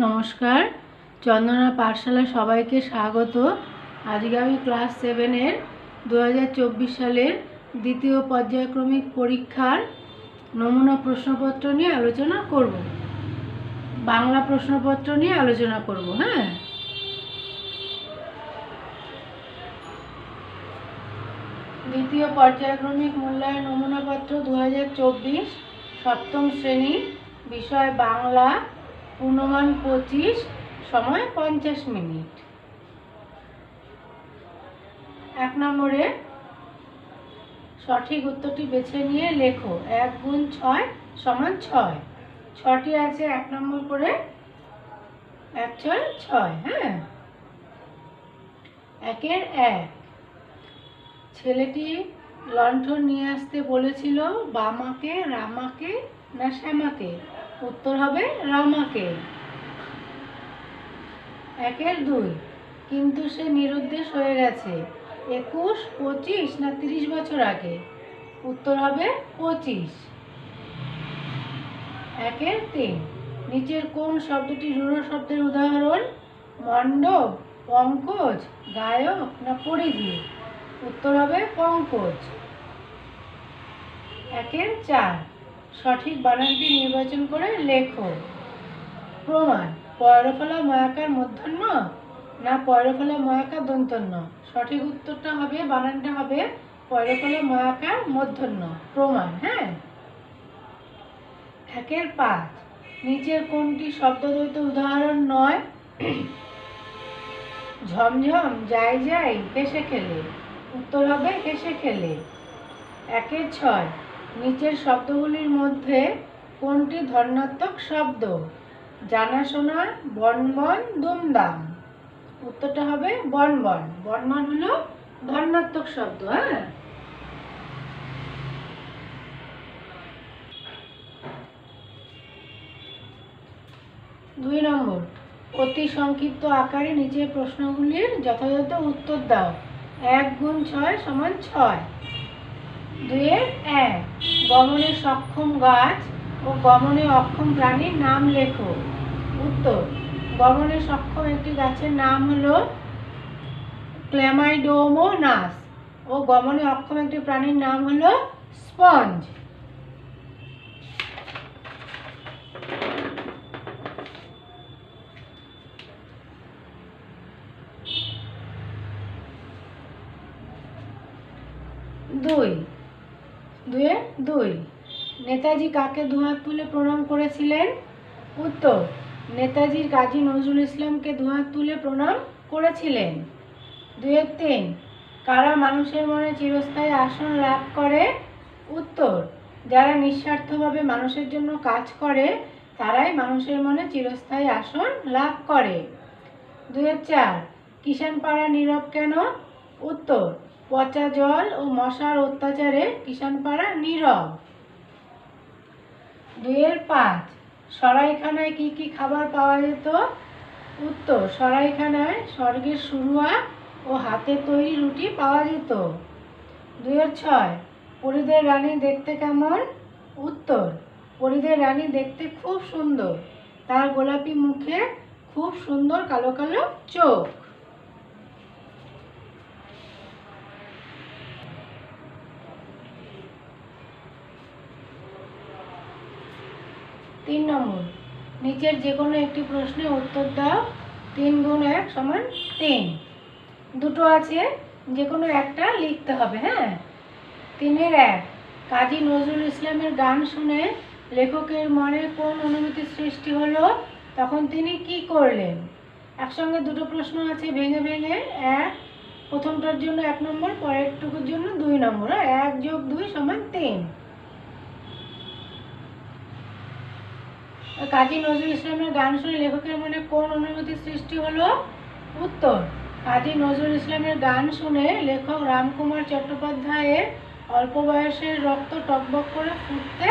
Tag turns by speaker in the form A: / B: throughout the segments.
A: নমস্কার। চন্দনা পাঠশালা সবাইকে স্বাগত। আজকে আমি ক্লাস সেভেনের দু হাজার চব্বিশ সালের দ্বিতীয় পর্যায়ক্রমিক পরীক্ষার নমুনা প্রশ্নপত্র নিয়ে আলোচনা করব। বাংলা প্রশ্নপত্র নিয়ে আলোচনা করব হ্যাঁ? দ্বিতীয় পর্যায়ক্রমিক মূল্যায়ন নমুনাপত্র দু হাজার চব্বিশ সপ্তম শ্রেণি, বিষয় বাংলা পূর্ণমান পঁচিশ সময় পঞ্চাশ মিনিট। এক নম্বরে সঠিক উত্তরটি বেছে নিয়ে লেখো। এক গুণ ছয় সমান ছয়। ছটি আছে এক নম্বর করে। এক ছয় ছয় হ্যাঁ? একের এক। ছেলেটি লণ্ঠন নিয়ে আসতে বলেছিল, বামাকে, রামাকে না শ্যামাকে? উত্তর হবে রামাকে একের দুই। কিন্তু সে নিরুদ্দেশ হয়ে গেছে। একুশ, পঁচিশ না তিরিশ বছর আগে? উত্তর হবে পঁচিশ। একের তিন। নিচের কোন শব্দটি রূঢ় শব্দের উদাহরণ? মণ্ডপ, পঙ্কজ, গায়ক না পরিধি? উত্তর হবে পঙ্কজ। একের চার। সঠিক বানানটি নির্বাচন করে লেখো। প্রমাণ, পয়রফলা, ময়াকার মধ্যাহ্ন না পয়রফলা ময়াকার দন্তন্য? সঠিক উত্তরটা হবে, বানানটা হবে পয়রফলা, ময়াকার মধ্যাহ্ন প্রমাণ হ্যাঁ? একের পাঁচ, নিচের কোনটি শব্দদ্বৈত উদাহরণ নয়? ঝমঝম, যাই যাই, হেসে খেলে। উত্তর হবে, হেসে খেলে। একের ছয় নিচের শব্দগুলির মধ্যে কোনটি ধর্ণাত্মক শব্দ? জানাশোনা, বনবন, দুমদাম। উত্তরটা হবে বনবন। বনবন হলো ধর্ণাত্মক শব্দ হ্যাঁ? দুই নম্বর। অতি সংক্ষিপ্ত আকারে নিচের প্রশ্নগুলির যথাযথ উত্তর দাও। এক গুণ ছয় সমান ছয়। দুয়ের এক। গমনে সক্ষম গাছ ও গমনে অক্ষম প্রাণীর নাম লেখো। উত্তর, গমনে সক্ষম একটি গাছের নাম হলো ক্ল্যামাইডোমোনাস ও গমনে অক্ষম একটি প্রাণীর নাম হলো স্পঞ্জ দুই দুয়ে দুই। নেতাজি কাকে দুহাত তুলে প্রণাম করেছিলেন? উত্তর নেতাজির কাজী নজরুল ইসলামকে দুহাত তুলে প্রণাম করেছিলেন। দুয়ের তিন। কারা মানুষের মনে চিরস্থায়ী আসন লাভ করে? উত্তর, যারা নিঃস্বার্থভাবে মানুষের জন্য কাজ করে, তারাই মানুষের মনে চিরস্থায়ী আসন লাভ করে। দুয়ের চার। কিষান পাড়া নীরব কেন? উত্তর পচা জল ও মশার অত্যাচারে কিষানপাড়া নীরব। দুইয়ের পাঁচ, সরাইখানায় কি কি খাবার পাওয়া যেত? উত্তর, সরাইখানায় স্বর্গের শুরুয়া ও হাতে তৈরি রুটি পাওয়া যেত। দুইয়ের ছয়, পরিদের রানী দেখতে কেমন? উত্তর, পরিদের রানী দেখতে খুব সুন্দর। তার গোলাপি মুখে খুব সুন্দর কালো কালো চোখ। তিন নম্বর। নিচের যে কোনো একটি প্রশ্নের উত্তর দাও, তিন গুণ এক সমান তিন। দুটো আছে যে কোনো একটা লিখতে হবে হ্যাঁ? তিনের এক। কাজী নজরুল ইসলামের গান শুনে লেখকের মনে কোন অনুভূতি সৃষ্টি হলো? তখন তিনি কি করলেন? একসঙ্গে দুটো প্রশ্ন আছে, ভেঙে ভেঙে। এক, প্রথমটার জন্য এক নম্বর, পরেরটুকুর জন্য দুই নম্বর? এক যোগ দুই সমান তিন। কাজী নজরুল ইসলামের গান শুনে লেখকের মনে কোন অনুভূতি সৃষ্টি হলো? উত্তর, কাজী নজরুল ইসলামের গান শুনে লেখক রামকুমার চট্টোপাধ্যায়ের অল্প বয়সের রক্ত টকবক করে ফুটতে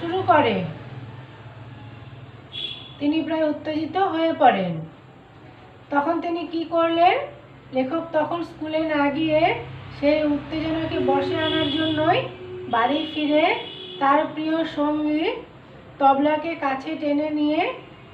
A: শুরু করে। তিনি প্রায় উত্তেজিত হয়ে পড়েন। তখন তিনি কি করলেন? লেখক তখন স্কুলে না গিয়ে সেই উত্তেজনাকে বসে আনার জন্যই বাড়ি ফিরে তার প্রিয় সঙ্গী তবলাকে কাছে টেনে নিয়ে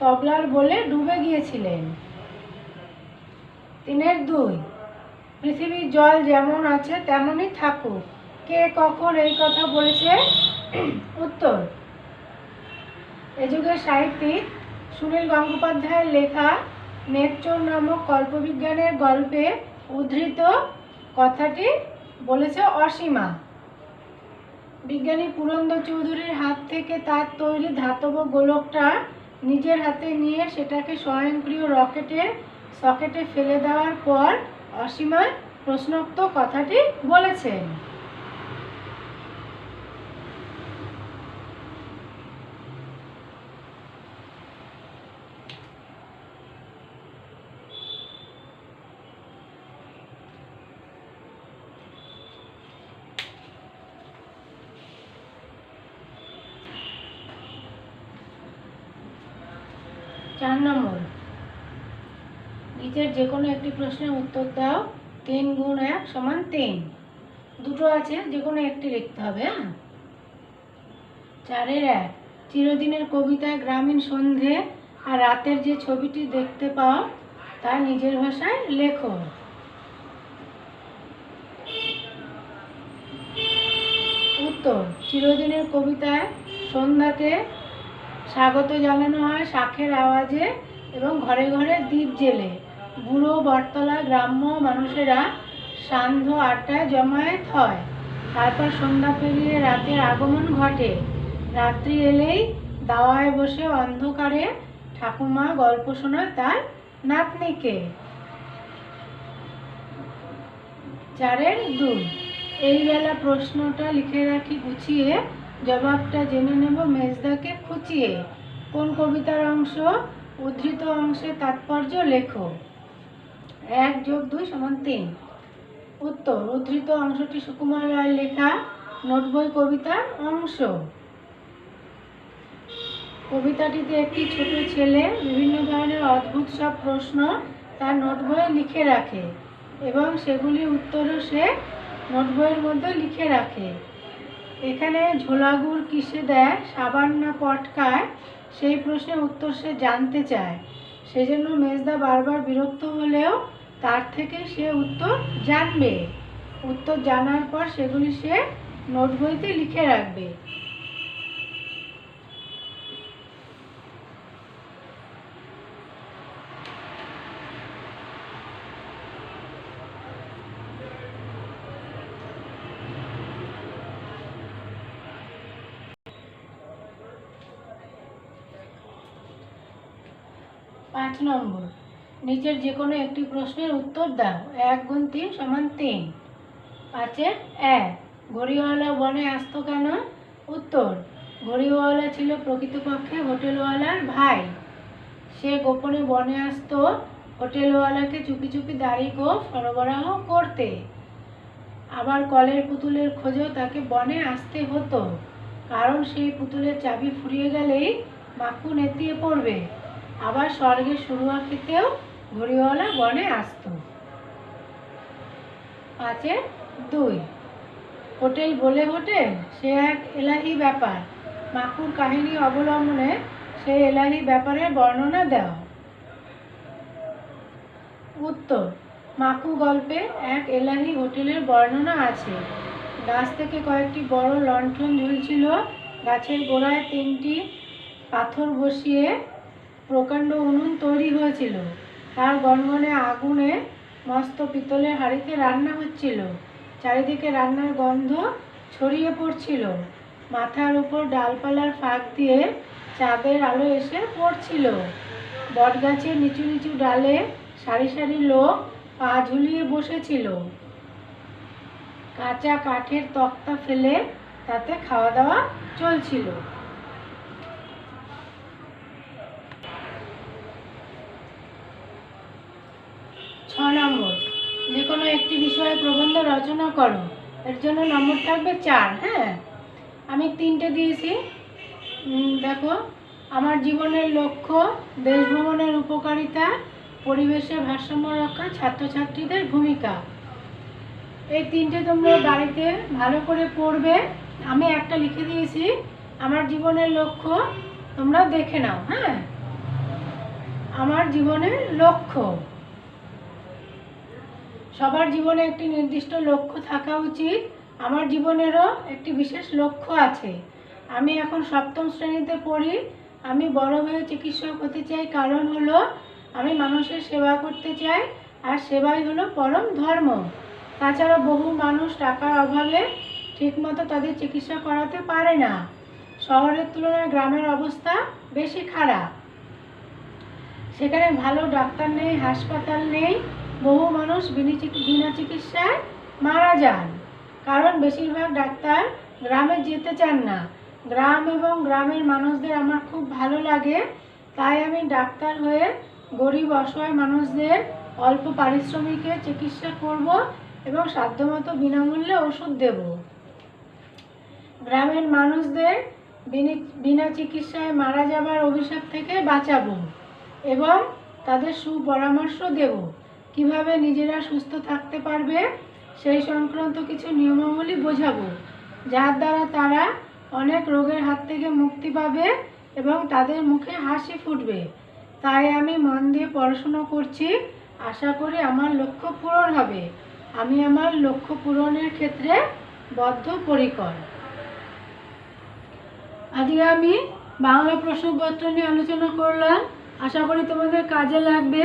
A: তবলার বলে ডুবে গিয়েছিলেন। তিনের দুই, পৃথিবীর জল যেমন আছে তেমনই থাকুক। কে কখন এই কথা বলেছে? উত্তর, এ যুগের সাহিত্যিক সুনীল গঙ্গোপাধ্যায়ের লেখা নেপচোর নামক কল্পবিজ্ঞানের গল্পে উদ্ধৃত কথাটি বলেছে অসীমা। বিজ্ঞানী পুরন্দর চৌধুরীর হাত থেকে তার তৈরি ধাতব গোলকটা নিজের হাতে নিয়ে সেটাকে স্বয়ংক্রিয় রকেটের সকেটে ফেলে দেওয়ার পর অসীমা প্রশ্নোক্ত কথাটি বলেছেন। চার নম্বর। নিচের যে কোনো একটি প্রশ্নের উত্তর দাও, তিন গুণ এক সমান তিন। দুটো আছে যে কোনো একটি লিখতে হবে হ্যাঁ? চারের এক, চিরদিনের কবিতায় গ্রামীণ সন্ধে আর রাতের যে ছবিটি দেখতে পাও, তা নিজের ভাষায় লেখো। উত্তর, চিরদিনের কবিতায় সন্ধ্যাকে স্বাগত জানানো হয় শাঁখের আওয়াজে এবং ঘরে ঘরে দ্বীপ জেলে বুড়ো বটতলা গ্রাম্য মানুষেরা সান্ধ্য আটটায় জমায়েত হয়। তারপর সন্ধ্যা পেরিয়ে রাতের আগমন ঘটে। রাত্রি এলেই দাওয়ায় বসে অন্ধকারে ঠাকুমা গল্প শোনায় তার নাতনিকে। চারের দুই এই বেলা প্রশ্নটা লিখে রাখি গুছিয়ে জবাবটা জেনে নেব মেজদাকে খুঁচিয়ে। কোন কবিতার অংশ? উদ্ধৃত অংশে তাৎপর্য লেখো। এক যোগ দুই সমান তিন। উত্তর, উদ্ধৃত অংশটি সুকুমার রায়ের লেখা নোটবই কবিতার অংশ। কবিতাটিতে একটি ছোট ছেলে বিভিন্ন ধরনের অদ্ভুত সব প্রশ্ন তার নোটবইয়ে লিখে রাখে এবং সেগুলি উত্তরও সে নোটবইয়ের মধ্যে লিখে রাখে। এখানে ঝোলাগুড় কিসে দেয়, সাবান না পটকায় সেই প্রশ্নের উত্তর সে জানতে চায়। সেজন্য মেজদা বারবার বিরক্ত হলেও তার থেকে সে উত্তর জানবে। উত্তর জানার পর সেগুলি সে নোট বইতে লিখে রাখবে। পাঁচ নম্বর। নিচের যে কোনো একটি প্রশ্নের উত্তর দাও। এক গুণ তিন সমান তিন। পাঁচে এক। ঘড়িওয়ালা বনে আসতো কেন? উত্তর, ঘড়িওয়ালা ছিল প্রকৃতপক্ষে হোটেলওয়ালার ভাই। সে গোপনে বনে আসতো, হোটেলওয়ালাকে চুপি চুপি দাড়ি গোফ সরবরাহ করতে। আবার কলের পুতুলের খোঁজেও তাকে বনে আসতে হতো। কারণ সেই পুতুলের চাবি ফুরিয়ে গেলেই মাকু নেতিয়ে পড়বে। আবার স্বর্গে শুরুয়া খেতেও ঘড়িওয়ালা বনে আসতো। পাঁচে দুই। হোটেল বলে হোটেল, সে এক এলাহি ব্যাপার। মাকুর কাহিনী অবলম্বনে সে এলাহি ব্যাপারের বর্ণনা দেওয়া। উত্তর, মাকু গল্পে এক এলাহি হোটেলের বর্ণনা আছে। গাছ থেকে কয়েকটি বড় লণ্ঠন ঝুলছিল। গাছের গোড়ায় তিনটি পাথর বসিয়ে প্রকাণ্ড উনুন তৈরি হয়েছিল। তার গনগনে আগুনে মস্ত পিতলের হাঁড়িতে রান্না হচ্ছিল। চারিদিকে রান্নার গন্ধ ছড়িয়ে পড়ছিল। মাথার উপর ডালপালার ফাঁক দিয়ে চাঁদের আলো এসে পড়ছিল। বটগাছের নিচু নিচু ডালে সারি সারি লোক পা ঝুলিয়ে বসেছিল। কাঁচা কাঠের তক্তা ফেলে তাতে খাওয়া দাওয়া চলছিল ছ নম্বর যে কোনো একটি বিষয়ে প্রবন্ধ রচনা করো। এর জন্য নম্বর থাকবে চার হ্যাঁ? আমি তিনটে দিয়েছি। দেখো, আমার জীবনের লক্ষ্য দেশ ভ্রমণের উপকারিতা পরিবেশের ভারসাম্য রক্ষা, ছাত্রছাত্রীদের ভূমিকা। এই তিনটে তোমরা বাড়িতে ভালো করে পড়বে। আমি একটা লিখে দিয়েছি, আমার জীবনের লক্ষ্য, তোমরা দেখে নাও হ্যাঁ? আমার জীবনের লক্ষ্য। সবার জীবনে একটি নির্দিষ্ট লক্ষ্য থাকা উচিত। আমার জীবনেরও একটি বিশেষ লক্ষ্য আছে। আমি এখন সপ্তম শ্রেণীতে পড়ি। আমি বড় হয়ে চিকিৎসক হতে চাই, কারণ হলো আমি মানুষের সেবা করতে চাই, আর সেবাই হলো পরম ধর্ম। তাছাড়া বহু মানুষ টাকার অভাবে ঠিকমতো তাদের চিকিৎসা করাতে পারে না। শহরের তুলনায় গ্রামের অবস্থা বেশি খারাপ। সেখানে ভালো ডাক্তার নেই, হাসপাতাল নেই বহু মানুষ বিনা চিকিৎসায় মারা যান। কারণ বেশিরভাগ ডাক্তার গ্রামে যেতে চান না। গ্রাম এবং গ্রামের মানুষদের আমার খুব ভালো লাগে। তাই আমি ডাক্তার হয়ে গরিব, অসহায় মানুষদের অল্প পারিশ্রমিকে চিকিৎসা করব এবং সাধ্যমতো বিনামূল্যে ওষুধ দেব। গ্রামের মানুষদের বিনি- চিকিৎসায় মারা যাবার অভিশাপ থেকে বাঁচাবো এবং তাদের সুপরামর্শ দেব। কীভাবে নিজেরা সুস্থ থাকতে পারবে, সেই সংক্রান্ত কিছু নিয়মাবলী বোঝাবো, যার দ্বারা তারা অনেক রোগের হাত থেকে মুক্তি পাবে এবং তাদের মুখে হাসি ফুটবে। তাই আমি মন দিয়ে পড়াশুনো করছি। আশা করি আমার লক্ষ্য পূরণ হবে। আমি আমার লক্ষ্য পূরণের ক্ষেত্রে বদ্ধপরিকর। আজকে আমি বাংলা প্রশ্নপত্র নিয়ে আলোচনা করলাম। আশা করি তোমাদের কাজে লাগবে।